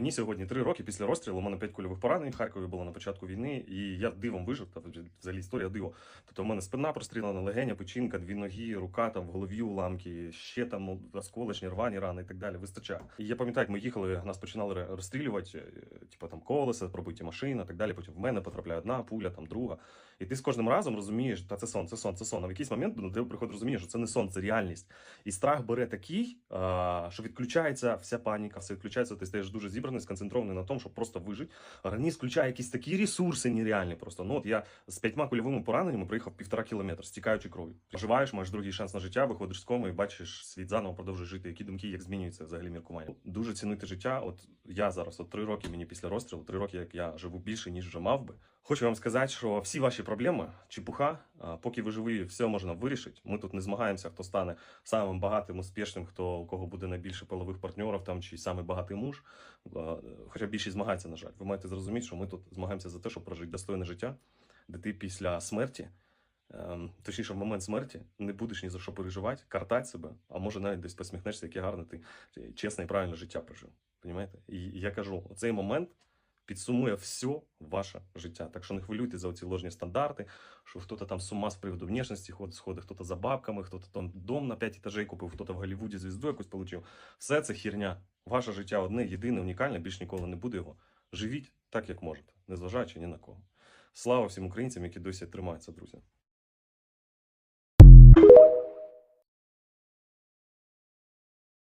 Мені сьогодні три роки після розстрілу. У мене п'ять кульових поранень Харкові було на початку війни, і я дивом вижив. Та взагалі історія диво. Тобто, в мене спина прострілена, легеня, печінка, дві ноги, рука там в голові уламки, ще там ну, осколочні, рвані рани і так далі. Вистачає. І я пам'ятаю, як ми їхали, нас починали розстрілювати, типу там колеса, пробиті машини, так далі. Потім в мене потрапляє одна пуля, там друга. І ти з кожним разом розумієш, та це сон, це сон, це сон. А в якийсь момент до тебе приходить розуміння, що це не сон, це реальність. І страх бере такий, що відключається вся паніка, все відключається. Ти стаєш дуже зібраний, сконцентрований на тому, щоб просто вижити. Організм включає якісь такі ресурси нереальні. Просто ну от я з п'ятьма кульовими пораненнями проїхав півтора кілометра, стікаючи кров'ю. Живаєш, маєш другий шанс на життя, виходиш з коми і бачиш світ заново, продовжуєш жити. Які думки, як змінюється взагалі міркування. Дуже цінити життя. От я зараз, от три роки мені після розстрілу, три роки, як я живу більше, ніж вже мав би. Хочу вам сказати, що всі ваші проблеми, чепуха, поки ви живі, все можна вирішити. Ми тут не змагаємося, хто стане самим багатим, успішним, хто у кого буде найбільше полових партнерів там чи самий багатий муж. Хоча більшість змагається, на жаль. Ви маєте зрозуміти, що ми тут змагаємося за те, щоб прожити достойне життя, де ти після смерті. ем, Точніше, в момент смерті не будеш ні за що переживати, картати себе, а може навіть десь посміхнешся, яке гарне ти ти чесне і правильне життя прожив. Понімаєте? І я кажу, цей момент підсумує все ваше життя. Так що не хвилюйте за ці ложні стандарти, що хтось там з ума з приводу внешності ходить, сходить, хтось за бабками, хтось там дом на 5 етажей купив, хтось в Голлівуді звізду якусь отримав. Все це херня. Ваше життя одне, єдине, унікальне, більш ніколи не буде його. Живіть так, як можете, незважаючи ні на кого. Слава всім українцям, які досі тримаються, друзі.